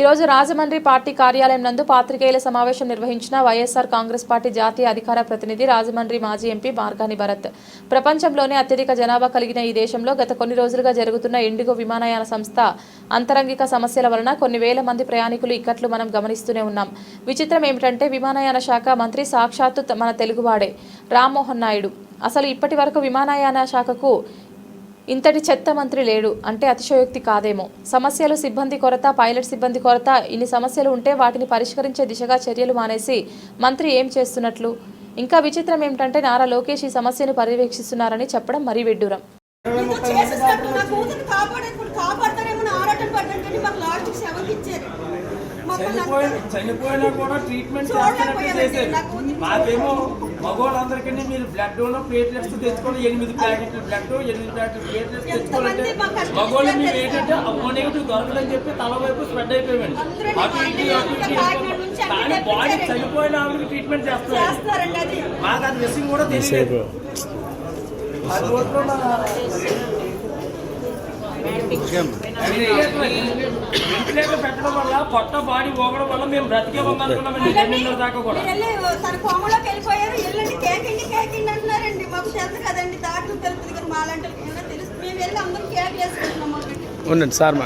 ఈరోజు రాజమండ్రి పార్టీ కార్యాలయం నందు పాత్రికేయుల సమావేశం నిర్వహించిన వైఎస్ఆర్ కాంగ్రెస్ పార్టీ జాతీయ అధికార ప్రతినిధి రాజమండ్రి మాజీ ఎంపీ మార్గాని భరత్. ప్రపంచంలోనే అత్యధిక జనాభా కలిగిన ఈ దేశంలో గత కొన్ని రోజులుగా జరుగుతున్న ఇండిగో విమానయాన సంస్థ అంతరంగిక సమస్యల వలన కొన్ని వేల మంది ప్రయాణికులు ఇక్కట్లు మనం గమనిస్తూనే ఉన్నాం. విచిత్రం ఏమిటంటే విమానయాన శాఖ మంత్రి సాక్షాత్తు మన తెలుగువాడే రామ్మోహన్ నాయుడు. అసలు ఇప్పటి వరకు విమానయాన శాఖకు ఇంతటి చెత్త మంత్రి లేడు. అంటే అతిశయోక్తి కాదేమో. సమస్యలు సిబ్బంది కొరత పైలట్ సిబ్బంది కొరత ఇన్ని సమస్యలు ఉంటే వాటిని పరిష్కరించే దిశగా చర్యలు మానేసి మంత్రి ఏం చేస్తున్నట్లు? ఇంకా విచిత్రం ఏమిటంటే నారా లోకేష్ ఈ సమస్యను పర్యవేక్షిస్తున్నారని చెప్పడం మరీ విడ్డూరం. కాపాడతారేమో ఆరాటం పడ్డంటే మాకు లాస్ట్ ఇచ్చారు చనిపోయిన కూడా ట్రీట్మెంట్ చేస్తున్నట్టు చేశారు. మాకేమో మగవాళ్ళందరికీ మీరు బ్లడ్ ప్లేట్లెట్స్ తెచ్చుకొని ఎనిమిది ప్యాకెట్లు బ్లడ్ ఎనిమిది ప్యాకెట్లు ప్లేట్లెట్స్ తెచ్చుకోవాలంటే మగవాళ్ళు చేశారు ఏంటంటే అమ్మో నెగిటివ్ దొరకదని చెప్పి తల వైపు స్ప్రెడ్ అయిపోయామండి కానీ బాడీ. చనిపోయిన ఆవిడకి ట్రీట్మెంట్ అది. మాకు అది విషయం కూడా తెలియదు ఆ రోజులో పెట్టడం వల్ల కొత్త బాడీ పోగడం వల్ల మేము బ్రతికే దాకా కూడా. వెళ్ళి తన కోమలోకి వెళ్ళిపోయారు వెళ్ళండి కేకండి కేకండి అంటున్నారండి. మాకు తెలుసు కదండి దాంట్లో తెలుస్తుంది కదా మాలాంటి ఏమన్నా తెలుసు? మేము వెళ్ళి అందరం కేక్ చేసుకుంటున్నాం మాకు ఉండండి సార్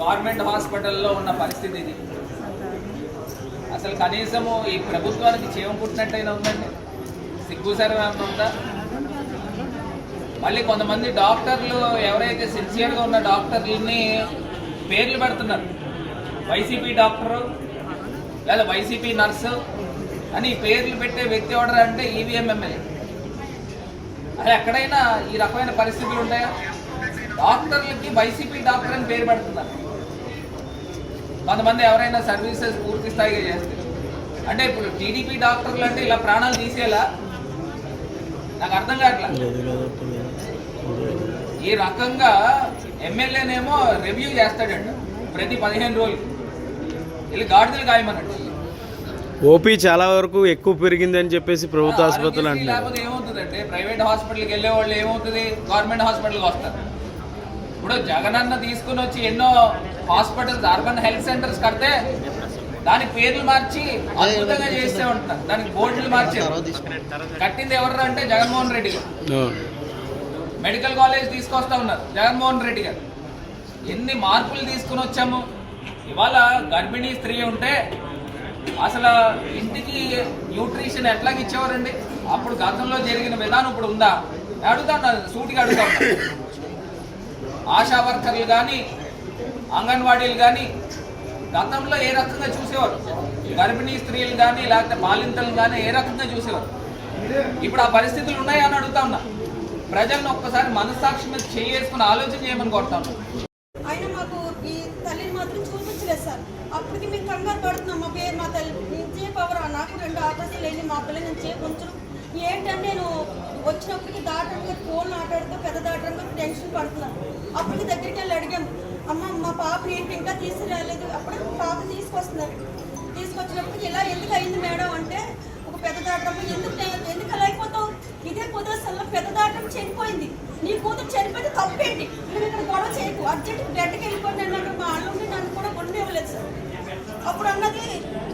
గవర్నమెంట్ హాస్పిటల్లో ఉన్న పరిస్థితి ఇది. అసలు కనీసము ఈ ప్రభుత్వానికి చేయం పుట్టినట్టయినా ఉందండి? సిగ్గుసరం ఉందా? మళ్ళీ కొంతమంది డాక్టర్లు ఎవరైతే సిన్సియర్గా ఉన్న డాక్టర్లని పేర్లు పెడుతున్నారు. వైసీపీ డాక్టరు లేదా వైసీపీ నర్సు అని పేర్లు పెట్టే వ్యక్తి ఎవడరా అంటే ఈవీఎం ఎమ్మెల్యే. అది ఎక్కడైనా ఈ రకమైన పరిస్థితులు ఉంటాయా? డాక్టర్లకి వైసీపీ డాక్టర్ అని పేరు పెడుతున్నారు. కొంతమంది ఎవరైనా సర్వీసెస్ పూర్తి స్థాయిగా చేస్తే. అంటే ఇప్పుడు టీడీపీ డాక్టర్లు అంటే ఇలా ప్రాణాలు తీసేలా? నాకు అర్థం కావట్లా? ఈ రకంగా ఎమ్మెల్యేనేమో రివ్యూ చేస్తాడంట ప్రతి పదిహేను రోజులు. వీళ్ళు గాడిదలు గాయమన్నట్టు ఓపీ చాలా వరకు ఎక్కువ పెరిగిందని చెప్పేసి ప్రభుత్వ ఆసుపత్రులు అంటున్నారు. లేకపోతే ఏమవుతుందంటే ప్రైవేట్ హాస్పిటల్కి వెళ్ళే వాళ్ళు ఏమవుతుంది? గవర్నమెంట్ హాస్పిటల్కి వస్తారు. ఇప్పుడు జగనన్న తీసుకుని వచ్చి ఎన్నో హాస్పిటల్స్ అర్బన్ హెల్త్ సెంటర్స్ కడితే దానికి పేర్లు మార్చి అద్భుతంగా చేస్తే ఉంటారు. దానికి బోర్డులు మార్చారు. కట్టింది ఎవరు అంటే జగన్మోహన్ రెడ్డి. మెడికల్ కాలేజ్ తీసుకొస్తా ఉన్నారు. జగన్మోహన్ రెడ్డి గారు. ఎన్ని మార్పులు తీసుకుని వచ్చాము? ఇవాళ గర్భిణీ స్త్రీ ఉంటే అసలు ఇంటికి న్యూట్రిషన్ ఎట్లాగ ఇచ్చేవారండి? అప్పుడు గతంలో జరిగిన విధానం ఇప్పుడు ఉందా? అడుగుతా ఉన్నారు సూటిగా అడుగుతా ఉన్నారు ఆశా వర్కర్లు కానీ అంగన్వాడీలు కానీ గతంలో ఏ రకంగా చూసేవారు? గర్భిణీ స్త్రీలు కానీ లేకపోతే బాలింతలు కానీ ఏ రకంగా చూసేవారు? ఇప్పుడు ఆ పరిస్థితులు ఉన్నాయా అని అడుగుతా ఉన్నా. ప్రజలను ఒక్కసారి మనస్సాక్షి మీద చేసుకుని ఆలోచన చేయమని కోరుతా ఉన్నా ఆయన మాకు ఈ తల్లిని మాత్రం చూపించలేదు సార్. అప్పటికి మేము కంగారు పడుతున్నాం. మా పేరు మా తల్లి నుంచే పవర్ నాకు రెండు ఆపరేషన్లు వెళ్ళి మా పిల్లల నుంచే కొంచెం ఏంటంటే నేను వచ్చినప్పటికి దాటంగా ఫోన్ ఆటాడుతూ పెద్ద దాటంగా టెన్షన్ పడుతున్నాను. అప్పటికి దగ్గరికి వెళ్ళి అడిగాము అమ్మ మా పాప ఏంటి? ఇంకా తీసుకురాలేదు. అప్పుడు పాప తీసుకొస్తున్నారు. తీసుకొచ్చినప్పటికి ఇలా ఎందుకు అయింది మేడం అంటే ఒక పెద్ద దాటమ్మ ఎందుకు ఎందుకు అలా అయిపోతావు? ఇదే కుదరసల్లో పెద్ద దాటం చనిపోయింది నీ కూతురు చనిపోతే తప్పేంటి? నువ్వు ఇక్కడ గొడవ చేయకు. అర్జెంట్ బ్లడ్కి వెళ్ళిపోయింది అన్నాడు. మా అల్లుండి నన్ను కూడా ఉండేవ్వలేదు సార్. అప్పుడు అన్నది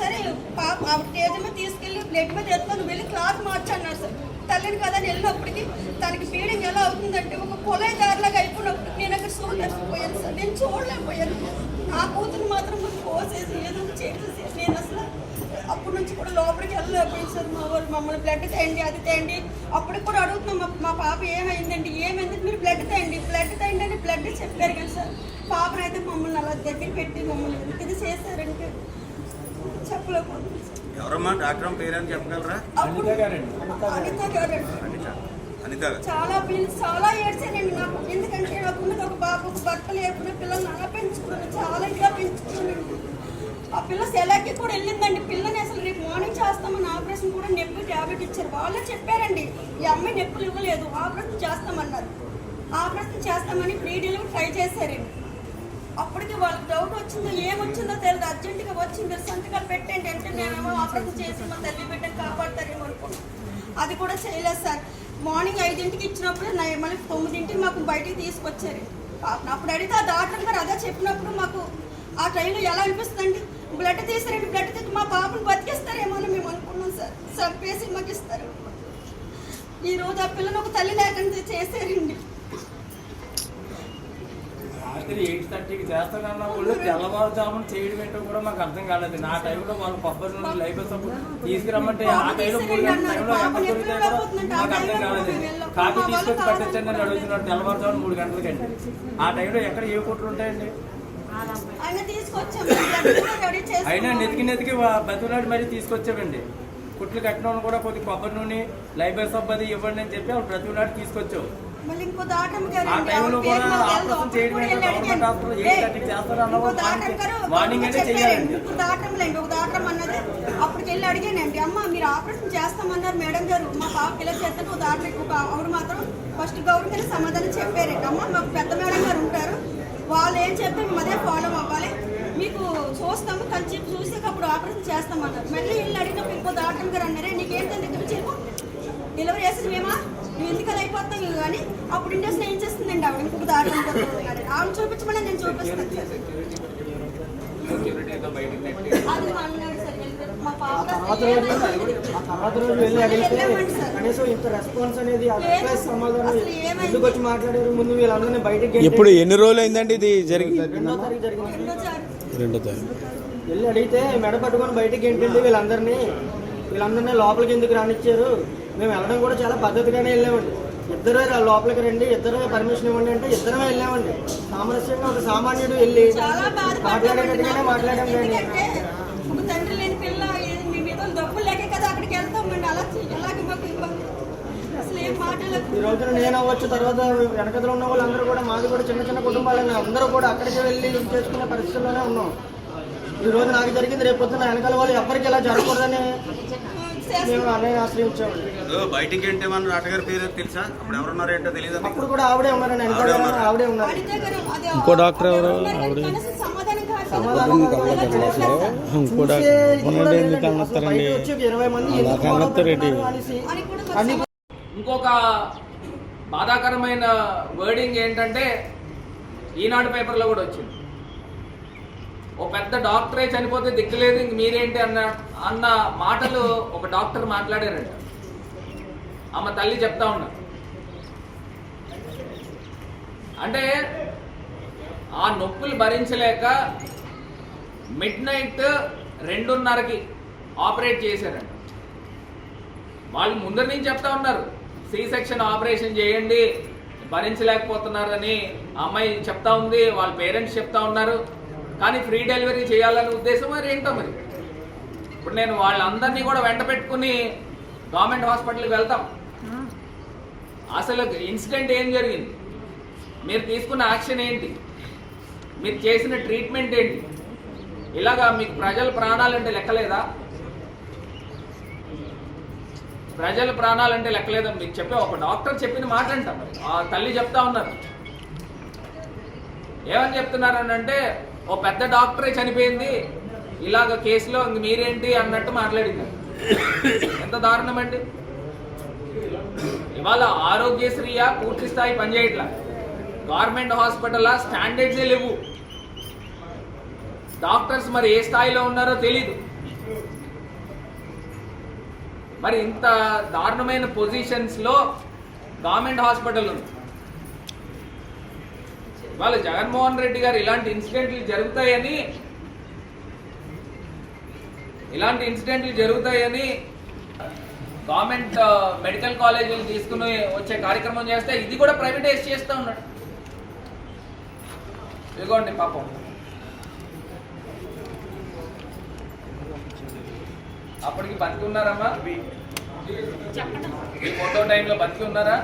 సరే పాప ఆవిడ స్టేజ్ మీద తీసుకెళ్ళి బ్లడ్ మీద ఎత్తుకొని వెళ్ళి క్లాత్ మార్చి అన్నారు సార్. తల్లిని కదా అని వెళ్ళినప్పటికి తనకి ఫీడింగ్ ఎలా అవుతుందంటే ఒక కొలై దారిలాగా అయిపోయినప్పుడు నేను అక్కడ చూడలేకపోయాను సార్. నేను చూడలేకపోయాను. నా కూతురు మాత్రం కోసేసి ఏదో చేసేసి అప్పటి నుంచి కూడా లోపలికి వెళ్ళలేకపోయింది సార్ మా వాళ్ళు మమ్మల్ని బ్లడ్ తేయండి అది తేయండి. అప్పటికి కూడా అడుగుతున్నాం మా పాప ఏమైందండి ఏమైంది మీరు బ్లడ్ తేయండి బ్లడ్ తేయండి అని బ్లడ్ చెప్పారు కదా సార్. పాపనైతే మమ్మల్ని అలా దగ్గర పెట్టి మమ్మల్ని ఇది చేశారంటే చెప్పలేకపోతుంది ఎవరమ్మా? డాక్టర్ అమ్మ పేరని చెప్పగలరా? అనిత గారండి. అనిత చాలా పిల్లలు చాలా ఏడ్చానండి నాకు. ఎందుకంటే నాకు ఉన్నది ఒక బాబు ఒక భర్త లేకుండా పిల్లల్ని అలా పెంచుకున్నాను. ఆ పిల్ల సెలకి కూడా వెళ్ళిందండి. పిల్లని అసలు రేపు మార్నింగ్ చేస్తామని ఆపరేషన్ కూడా నొప్పి ట్యాబ్లెట్ ఇచ్చారు. వాళ్ళే చెప్పారండి ఈ అమ్మాయి నొప్పులు ఇవ్వలేదు ఆపరేషన్ చేస్తామన్నారు. ఆపరేషన్ చేస్తామని ప్రీ డెలివరీ ట్రై చేశారండి. అప్పటికి వాళ్ళకి డౌట్ వచ్చిందో ఏమొచ్చిందో తెలియదు. అర్జెంటుగా వచ్చింది సొంతగా సంతకాలు పెట్టండి అంటే మేమేమో ఆపరేషన్ చేసి మా తల్లి బిడ్డను కాపాడతారేమో అనుకున్నాను అది కూడా చేయలేదు సార్. మార్నింగ్ ఐదింటికి ఇచ్చినప్పుడు నా మళ్ళీ తొమ్మిదింటికి మాకు బయటికి తీసుకొచ్చారు. అప్పుడు అడిగితే ఆ డాక్టర్ గారు అదే చెప్పినప్పుడు మాకు ఆ టైంలో ఎలా అనిపిస్తుందండి? బ్లడ్ తీసారండి బ్లడ్ తీసి మా పాపను బతికిస్తారేమో అని మేము అనుకున్నాం సార్. చంపేసి మాకు ఇస్తారు ఈ రోజు ఆ పిల్లని ఒక తల్లి లేకుండా చేశారండి. రాత్రి ఎయిట్ థర్టీకి చేస్తానన్న వాళ్ళు తెల్లవారుజామున చేయడం ఏంటో కూడా మాకు అర్థం కాలేదు. నా టైంలో వాళ్ళు కొబ్బరి నుండి లైఫ్ తీసుకురమ్మంటే ఆ టైంలో మూడు గంటల టైంలో ఎక్కడ దొరికితే కూడా మాకు అర్థం కాలేదు. కాఫీ తీసుకొచ్చి పట్టించండి అని అడుగుతున్నాడు తెల్లవారుజామున మూడు గంటలకండి. ఆ టైంలో ఎక్కడ ఏ కుట్లు ఉంటాయండి? ఆయన తీసుకొచ్చాం. అయినా నెతికి నెతికి బతులాడి మరీ తీసుకొచ్చామండి. కుట్లు కట్టిన కూడా కొద్ది కొబ్బరి నూనె లైబర్ సబ్ అది ఇవ్వండి అని చెప్పి వాళ్ళు ప్రతిలాడి తీసుకొచ్చావు ఆ టైంలో ఆవిడ కూడా. ఆపరేషన్ అప్పుడు చేయడం గవర్నమెంట్. హాస్పిటల్ ఏ, థర్టీకి చేస్తారు అన్న ఇంకో వాళ్ళు అయితే. చేయాలండి అడిగానండి అమ్మ మీరు ఆపరేషన్ చేస్తామన్నారు మేడం గారు. మా పాప ఇలా చేస్తే ఒక ఆవిడ మాత్రం ఫస్ట్ గౌరవం గారు సమాధానం చెప్పారండి. అమ్మ మాకు పెద్ద మేడం గారు ఉంటారు. వాళ్ళు ఏం చెప్తే మేము అదే ఫాలో అవ్వాలి. మీకు చూస్తాము కలిసి చూసాక అప్పుడు ఆపరేషన్ చేస్తామన్నారు మళ్ళీ వీళ్ళు అడిగినప్పుడు ఇంకో దాటం గారు అన్నారే నీకేంటంటే ఇక్కడ చెప్పు? డెలివరీ చేసింది మేమా? నువ్వు ఎందుకు అలా అయిపోతావు? కానీ అప్పుడు ఇండస్ట్రీ ఏం చేస్తుందండి ఆవిడ? ఇంకొక దాటం ఆవిడ చూపించమని నేను చూపిస్తాను. అది అన్నాడు తర్వాత రోజు ఆ తర్వాత రోజు వెళ్ళి అడిగితే. కనీసం ఇంత రెస్పాన్స్ అనేది ఆ. రెస్పాన్స్ సమాధానం? ఎందుకు వచ్చి మాట్లాడారు ముందు వీళ్ళందరినీ బయటకి గెంటి- ఎప్పుడు ఎన్ని రోజులు అయిందండి ఇది జరిగి రెండో తారీఖు జరిగింది రెండో తారీఖు వెళ్ళి అడిగితే మెడ పట్టుకొని బయటకి గెంటింది వీళ్ళందరినీ వీళ్ళందరినీ లోపలికి ఎందుకు రానిచ్చారు మేము వెళ్ళడం కూడా చాలా పద్ధతిగానే వెళ్ళామండి ఇద్దరు లోపలికి రండి ఇద్దరు పర్మిషన్ ఇవ్వండి అంటే ఇద్దరమే వెళ్ళామండి సామరస్యంగా ఒక సామాన్యుడు వెళ్ళి చాలా మాట్లాడేటట్టుగానే మాట్లాడాం కానీ ఎందుకంటే ఒక తండ్రి లేని పిల్ల ఏ- మీ మీద డబ్బులు లేక కదా అక్కడికి వెళ్తామండి అలా ఎలాగే మాకు ఇబ్బంది అసలు ఏం మాటలకు ఈ రోజున నేను అవ్వచ్చు తర్వాత వెనకదలో ఉన్న వాళ్ళందరూ కూడా మాది కూడా చిన్న చిన్న కుటుంబాలని అందరూ కూడా అక్కడికి వెళ్ళి చేసుకునే పరిస్థితుల్లోనే ఉన్నాం. ఈ రోజు నాకు జరిగింది రేపు పొద్దున వెనకాల వాళ్ళు ఎవరికి ఇలా జరగకూడదని మేము అన్నయ్య ఆశ్రయించామండి బయటికి ఏంటి మన రాటగారి పేరు తెలుసా? అప్పుడు ఎవరున్నారో ఏంటో తెలియదు అప్పుడు కూడా ఆవిడే ఉన్నారండి వెనకాల ఆవిడే ఉన్నారు. ఇంకో డాక్టర్ ఎవరు? ఆవిడ? ఇంకో డాక్టర్ ఇరవై మంది ఇంకొక బాధాకరమైన వర్డింగ్ ఏంటంటే ఈనాడు పేపర్లో కూడా వచ్చింది. ఓ పెద్ద డాక్టరే చనిపోతే దిక్కులేదు ఇంక మీరేంటి అన్న అన్న మాటలు ఒక డాక్టర్ మాట్లాడారంట. అమ్మ తల్లి చెప్తా ఉన్నారు అంటే ఆ నొప్పులు భరించలేక మిడ్ నైట్ రెండున్నరకి ఆపరేట్ చేశారంట. వాళ్ళు ముందరి నుంచి చెప్తా ఉన్నారు. సి సెక్షన్ ఆపరేషన్ చేయండి. భరించలేకపోతున్నారని అమ్మాయి చెప్తా ఉంది వాళ్ళ పేరెంట్స్ చెప్తా ఉన్నారు. కానీ ఫ్రీ డెలివరీ చేయాలనే ఉద్దేశం మరి ఏంటో మరి? ఇప్పుడు నేను వాళ్ళందరినీ కూడా వెంట పెట్టుకుని గవర్నమెంట్ హాస్పిటల్కి వెళ్తాం. అసలు ఇన్సిడెంట్ ఏం జరిగింది? మీరు తీసుకున్న యాక్షన్ ఏంటి? మీరు చేసిన ట్రీట్మెంట్ ఏంటి? ఇలాగా మీకు ప్రజల ప్రాణాలంటే లెక్కలేదా? ప్రజల ప్రాణాలంటే లెక్కలేదని మీకు చెప్పే ఒక డాక్టర్ చెప్పిన మాట అంట ఆ తల్లి చెప్తా ఉన్నారు ఏమని చెప్తున్నారు అని అంటే ఓ పెద్ద డాక్టరే చనిపోయింది. ఇలాగ కేసులో మీరేంటి అన్నట్టు మాట్లాడింది. ఎంత దారుణం అండి ఇవాళ ఆరోగ్యశ్రీయా పూర్తి స్థాయి పనిచేయట్లా. గవర్నమెంట్ హాస్పిటల్ స్టాండర్డ్సే లేవు. డాక్టర్స్ మరి ఏ స్థాయిలో ఉన్నారో తెలీదు. మరి ఇంత దారుణమైన పొజిషన్స్లో గవర్నమెంట్ హాస్పిటల్ ఉంది. వాళ్ళు జగన్మోహన్ రెడ్డి గారు ఇలాంటి ఇన్సిడెంట్లు జరుగుతాయని ఇలాంటి ఇన్సిడెంట్లు జరుగుతాయని గవర్నమెంట్ మెడికల్ కాలేజీలు తీసుకుని వచ్చే కార్యక్రమం చేస్తే ఇది కూడా ప్రైవేటైజ్ చేస్తూ ఉన్నాడు. ఇదిగోండి పాపం. అప్పటికి బతికి ఉన్నారమ్మా ఈ ఫోటో టైంలో బతికి ఉన్నారా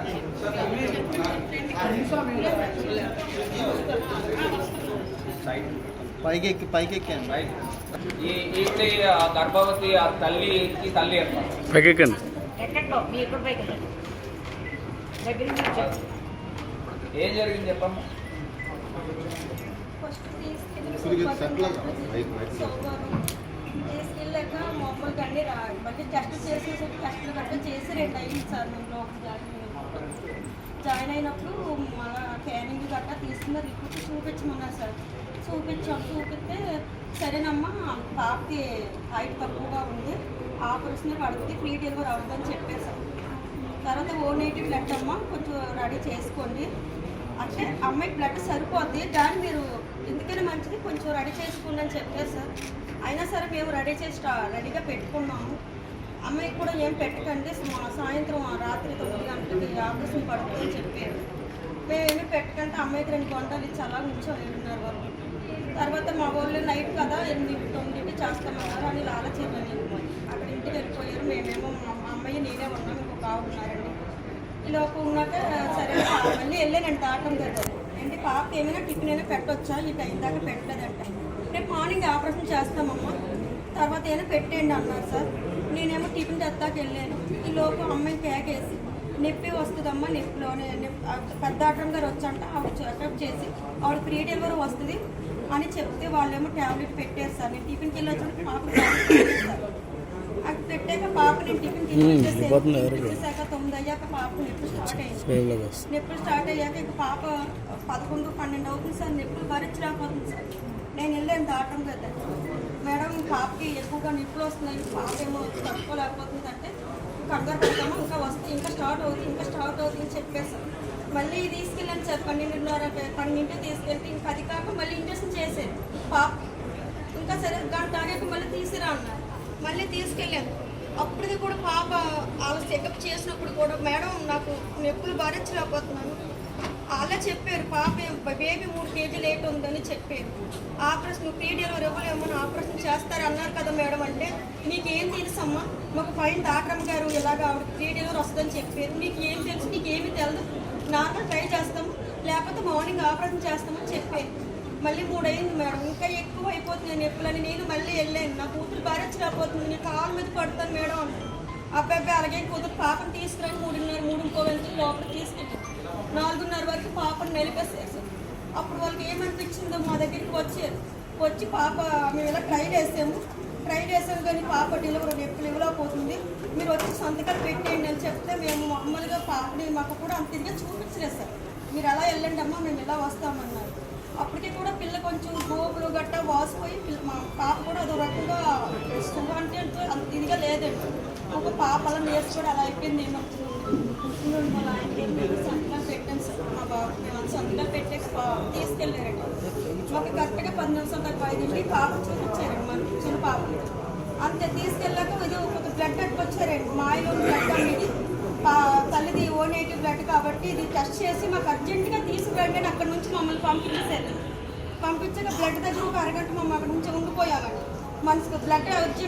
సైడ్. పైకి ఎక్కి పైకి ఎక్కాను రైట్ ఈ ఆ గర్భవతి ఆ తల్లికి తల్లి అన్నమాట పైకెక్కండి. ఎక్కడో. ఏం జరిగింది చెప్పమ్మా? ఫస్ట్ తీసుకెళ్ళి మామూలుగా మళ్ళీ టెస్ట్ గట్రా చేసి రెండు అయింది సార్ మేము లోపల జాయిన్ అయినప్పుడు. జాయిన్ అయినప్పుడు మన క్యానింగ్ గట్రా తీసుకున్న రిపోర్ట్ చూపించమన్నారు సార్. చూపించాం చూపిస్తే సరేనమ్మా పాపకి హైట్ తక్కువగా ఉంది. ఆపరేషన్ పడుతుంది ఫ్రీ డెలివరీ అవుతుందని చెప్పేశాం తర్వాత ఓ నెగిటివ్ బ్లడ్ అమ్మ కొంచెం రెడీ చేసుకోండి. అంటే అమ్మాయి బ్లడ్ సరిపోద్ది. దాన్ని మీరు ఎందుకైనా మంచిది కొంచెం రెడీ చేసుకోండి అని చెప్పారు సార్. అయినా సరే మేము రెడీ చేసి రెడీగా పెట్టుకున్నాము. అమ్మాయికి కూడా ఏం పెట్టకండి. మా సాయంత్రం రాత్రి తొమ్మిది గంటలకి ఆపరేషన్ పడుతుంది అని చెప్పారు. మేమేమి పెట్టకంటే అమ్మాయికి రెండు గంటలు ఇచ్చి అలా ఉంచాం ఏడున్నర వరకు తర్వాత మా వాళ్ళు నైట్ కదా ఎనిమిది తొమ్మిదింటి చేస్తామన్నారు అని ఆలోచించాను అక్కడ ఇంటికి వెళ్ళిపోయారు. మేమేమో మా అమ్మాయి నేనే ఉన్నాం ఇంకొక ఆవిడ ఉన్నారండి ఇలా ఉన్నాక సరే మళ్ళీ వెళ్ళానండి దాటం దగ్గర ఏంటి పాప ఏమైనా టిఫిన్ అయినా పెట్టొచ్చా? ఈ టైం దాకా పెట్టలేదంట. రేపు మార్నింగ్ ఆపరేషన్ చేస్తామమ్మా. తర్వాత ఏమైనా పెట్టేయండి అన్నారు సార్. నేనేమో టిఫిన్ తెత్తాకి వెళ్ళాను. ఈ లోపు అమ్మాయి కేకేసి నొప్పి వస్తుందమ్మా నొప్పిలోనే పెద్ద ఆటం గారు వచ్చంట ఆవిడ చెకప్ చేసి ఆవిడ ఫ్రీ డెలివరీ వస్తుంది అని చెప్తే వాళ్ళేమో ట్యాబ్లెట్ పెట్టారు సార్. నేను టిఫిన్కి వెళ్ళి వచ్చాక పాప నొప్పి స్టార్ట్ అయింది నొప్పులు స్టార్ట్ అయ్యాక ఇక పాప పదకొండు పన్నెండు అవుతుంది సార్. నొప్పులు భరించలేకపోతుంది సార్. నేను వెళ్ళాను దాటం కదా మేడం పాపకి ఎక్కువగా నొప్పులు వస్తున్నాయి. పాప ఏమో తట్టుకోలేకపోతుంది అంటే కంగారు పడతాము ఇంకా వస్తుంది ఇంకా స్టార్ట్ అవుతుంది ఇంకా స్టార్ట్ అవుతుంది అని చెప్పేసారు మళ్ళీ తీసుకెళ్ళాను సార్. పన్నెండున్నర పన్నెండింటికి తీసుకెళ్తే ఇంకా అది కాక మళ్ళీ ఇంజక్షన్ చేశారు. పాప ఇంకా సరే గంట ఆగాక మళ్ళీ తీసిరా అన్నారు మళ్ళీ తీసుకెళ్ళాను. అప్పటిది కూడా పాప వాళ్ళ చెకప్ చేసినప్పుడు కూడా మేడం నాకు నొప్పులు భరించలేకపోతున్నాను. అలా చెప్పారు పాప బేబీ మూడు కేజీ లేట్ ఉందని చెప్పారు. ఆపరేషన్ ప్రీ డెలివరీ ఇవ్వలేమని ఆపరేషన్ చేస్తారు అన్నారు కదా మేడం అంటే నీకేం తెలుసమ్మా? మాకు పైన డాక్టర్ గారు ఇలాగ ఆవిడ ప్రీ డెలివరీ వస్తుందని చెప్పారు. నీకు ఏం తెలుసు? నీకేమీ తెలియదు నార్మల్ ట్రై చేస్తాము. లేకపోతే మార్నింగ్ ఆపరేషన్ చేస్తామని చెప్పారు. మళ్ళీ మూడైంది మేడం. ఇంకా ఎక్కువ అయిపోతుంది నొప్పులని నేను మళ్ళీ వెళ్ళాను నా కూతురు భరించలేకపోతుంది నేను కాళ్ళ మీద పడతాను మేడం. అన్నాను. అబ్బాయి అలాగే కూతురు పాపను తీసుకురాని మూడున్నర మూడు ఇంకో వెళ్తే లోపల తీసుకెళ్ళి నాలుగున్నర వరకు పాపను నిలిపేసేసి అప్పుడు వాళ్ళకి ఏమనిపించిందో మా దగ్గరికి వచ్చారు. వచ్చి పాప మేము ఇలా ట్రై చేసాము. ట్రై చేసాము కానీ పాప డెలివరీ నొప్పులు ఇవ్వలేకపోతుంది. మీరు వచ్చి సంతకాలు పెట్టేయండి అని చెప్తే మేము మామూలుగా పాపని మాకు కూడా అంత తిరిగి చూపించలేదు సార్. మీరు అలా వెళ్ళండి అమ్మా మేము ఇలా వస్తామన్నారు. అప్పటికి కూడా పిల్ల కొంచెం గోపులు గట్ట వాసిపోయి పిల్ల మా పాప కూడా అదో రకంగా సుఖ అంటే అంత ఇదిగా లేదండి. ఒక పాప అలా నేర్చుకోవడం అలా అయిపోయింది. ఏమో ఉంటుందండి వాళ్ళ ఆయనకి పెట్టాను. సార్ మా బాబు మేము సంతకం పెట్టే తీసుకెళ్ళారండి. మాకు కరెక్ట్గా పది వందల దాకా నుండి పాప చూపించారండి మన చిన్న పాప. అంతే తీసుకెళ్ళాక ఇది ఒక బ్లడ్ వచ్చారండి. ఆయన బ్లడ్ అనేది తల్లిది ఓ నెగిటివ్ బ్లడ్ కాబట్టి ఇది టెస్ట్ చేసి మాకు అర్జెంటుగా తీసుకురండి అని అక్కడ నుంచి మమ్మల్ని పంపించేశారు. పంపించక బ్లడ్ దగ్గర ఒక అరగంట మమ్మల్ని అక్కడ నుంచి ఉండిపోయామండి. మనసుకు బ్లడ్ అర్జెంట్